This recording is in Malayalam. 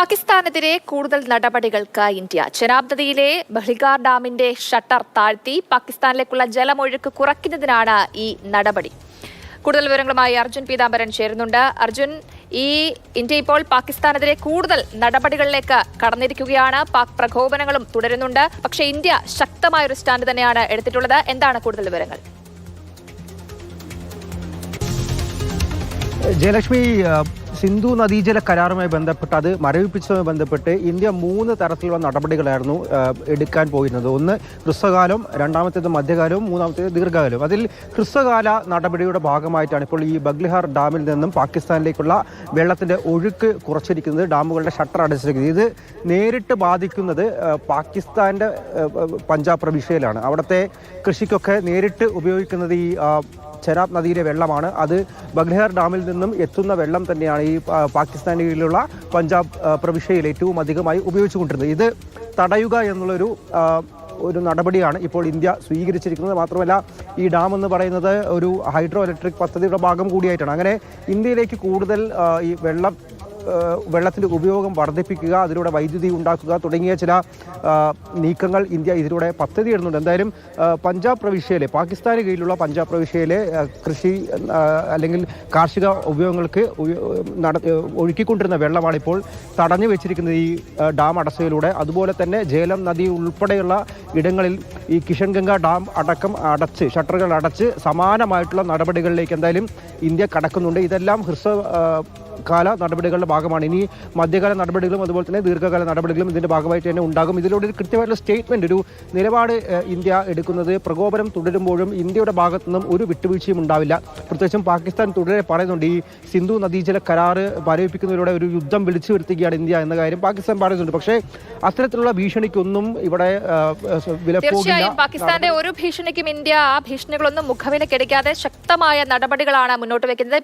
പാകിസ്ഥാനെതിരെ കൂടുതൽ നടപടികൾക്ക് ഇന്ത്യ. ചെനാബ്ദതിയിലെ ബഹ്ലിഗാർ ഡാമിന്റെ ഷട്ടർ താഴ്ത്തി പാകിസ്ഥാനിലേക്കുള്ള ജലമൊഴുക്ക് കുറയ്ക്കുന്നതിനാണ് ഈ നടപടി. കൂടുതൽ വിവരങ്ങളുമായി അർജുൻ പീതാംബരൻ ചേരുന്നുണ്ട്. അർജുൻ ഈ ഇന്ത്യ ഇപ്പോൾ പാകിസ്ഥാനെതിരെ കൂടുതൽ നടപടികളിലേക്ക് കടന്നിരിക്കുകയാണ്. പാക് പ്രകോപനങ്ങളും തുടരുന്നുണ്ട്. പക്ഷേ ഇന്ത്യ ശക്തമായ ഒരു സ്റ്റാൻഡ് തന്നെയാണ് എടുത്തിട്ടുള്ളത്. എന്താണ് കൂടുതൽ വിവരങ്ങൾ? ജയലക്ഷ്മി സിന്ധു നദീജല കരാറുമായി ബന്ധപ്പെട്ട് അത് മരവിപ്പിച്ചതുമായി ബന്ധപ്പെട്ട് ഇന്ത്യ മൂന്ന് തരത്തിലുള്ള നടപടികളായിരുന്നു എടുക്കാൻ പോയിരുന്നത്. ഒന്ന് ഹ്രസ്വകാലം രണ്ടാമത്തേത് മധ്യകാലവും മൂന്നാമത്തേത് ദീർഘകാലവും. അതിൽ ഹ്രസ്വകാല നടപടിയുടെ ഭാഗമായിട്ടാണ് ഇപ്പോൾ ഈ ബഗ്ലിഹാർ ഡാമിൽ നിന്നും പാകിസ്ഥാനിലേക്കുള്ള വെള്ളത്തിന്റെ ഒഴുക്ക് കുറച്ചിരിക്കുന്നത് ഡാമുകളുടെ ഷട്ടർ അടച്ചിരിക്കുന്നത്. ഇത് നേരിട്ട് ബാധിക്കുന്നത് പാകിസ്ഥാന്റെ പഞ്ചാബ് പ്രവിശ്യയിലാണ്. അവിടുത്തെ കൃഷിക്കൊക്കെ നേരിട്ട് ഉപയോഗിക്കുന്നത് ഈ ചെനാബ് നദിയിലെ വെള്ളമാണ്. അത് ബഗ്ഹർ ഡാമിൽ നിന്നും എത്തുന്ന വെള്ളം തന്നെയാണ് ഈ പാകിസ്ഥാനിലുള്ള പഞ്ചാബ് പ്രവിശ്യയിൽ ഏറ്റവും അധികമായി ഉപയോഗിച്ചുകൊണ്ടിരുന്നത്. ഇത് തടയുക എന്നുള്ളൊരു ഒരു നടപടിയാണ് ഇപ്പോൾ ഇന്ത്യ സ്വീകരിച്ചിരിക്കുന്നത്. മാത്രമല്ല ഈ ഡാം എന്ന് പറയുന്നത് ഒരു ഹൈഡ്രോ ഇലക്ട്രിക് പദ്ധതിയുടെ ഭാഗം കൂടിയായിട്ടാണ്. അങ്ങനെ ഇന്ത്യയിലേക്ക് കൂടുതൽ ഈ വെള്ളം വെള്ളത്തിന്റെ ഉപയോഗം വർദ്ധിപ്പിക്കുക അതിലൂടെ വൈദ്യുതി ഉണ്ടാക്കുക തുടങ്ങിയ ചില നീക്കങ്ങൾ ഇന്ത്യ ഇതിലൂടെ പദ്ധതി ഇടുന്നുണ്ട്. എന്തായാലും പഞ്ചാബ് പ്രവിശ്യയിലെ പാകിസ്ഥാന് കീഴിലുള്ള പഞ്ചാബ് പ്രവിശ്യയിലെ കൃഷി അല്ലെങ്കിൽ കാർഷിക ഉപയോഗങ്ങൾക്ക് ഒഴുക്കിക്കൊണ്ടിരുന്ന വെള്ളമാണ് ഇപ്പോൾ തടഞ്ഞു വെച്ചിരിക്കുന്നത് ഈ ഡാം അടച്ചതിലൂടെ. അതുപോലെ തന്നെ ജേലം നദി ഉൾപ്പെടെയുള്ള ഇടങ്ങളിൽ ഈ കിഷൻഗംഗ ഡാം അടക്കം അടച്ച് ഷട്ടറുകൾ അടച്ച് സമാനമായിട്ടുള്ള നടപടികളിലേക്ക് എന്തായാലും ഇന്ത്യ കടക്കുന്നുണ്ട്. ഇതെല്ലാം ഹ്രസ്വ കാല നടപടികളുടെ ഭാഗമാണ്. ഇനി മധ്യകാല നടപടികളും അതുപോലെ തന്നെ ദീർഘകാല നടപടികളും ഇതിന്റെ ഭാഗമായിട്ട് തന്നെ ഉണ്ടാകും. ഇതിലൂടെ ഒരു കൃത്യമായിട്ടുള്ള സ്റ്റേറ്റ്മെന്റ് ഒരു നിലപാട് ഇന്ത്യ എടുക്കുന്നത് പ്രകോപനം തുടരുമ്പോഴും ഇന്ത്യയുടെ ഭാഗത്തു നിന്നും ഒരു വിട്ടുവീഴ്ചയും ഉണ്ടാവില്ല. പ്രത്യേകിച്ചും പാകിസ്ഥാൻ തുടരെ പറയുന്നുണ്ട് ഈ സിന്ധു നദീജല കരാറ് പരവിപ്പിക്കുന്നതിലൂടെ ഒരു യുദ്ധം വിളിച്ചു വരുത്തുകയാണ് ഇന്ത്യ എന്ന കാര്യം പാകിസ്ഥാൻ പറയുന്നുണ്ട്. പക്ഷേ അത്തരത്തിലുള്ള ഭീഷണിക്കൊന്നും ഇവിടെ തീർച്ചയായും പാകിസ്ഥാന്റെ ഒരു ഭീഷണിക്കും ഇന്ത്യ ആ ഭീഷണികളൊന്നും മുഖവിലക്കെടുക്കാതെ ശക്തമായ നടപടികളാണ് മുന്നോട്ട് വെക്കുന്നത്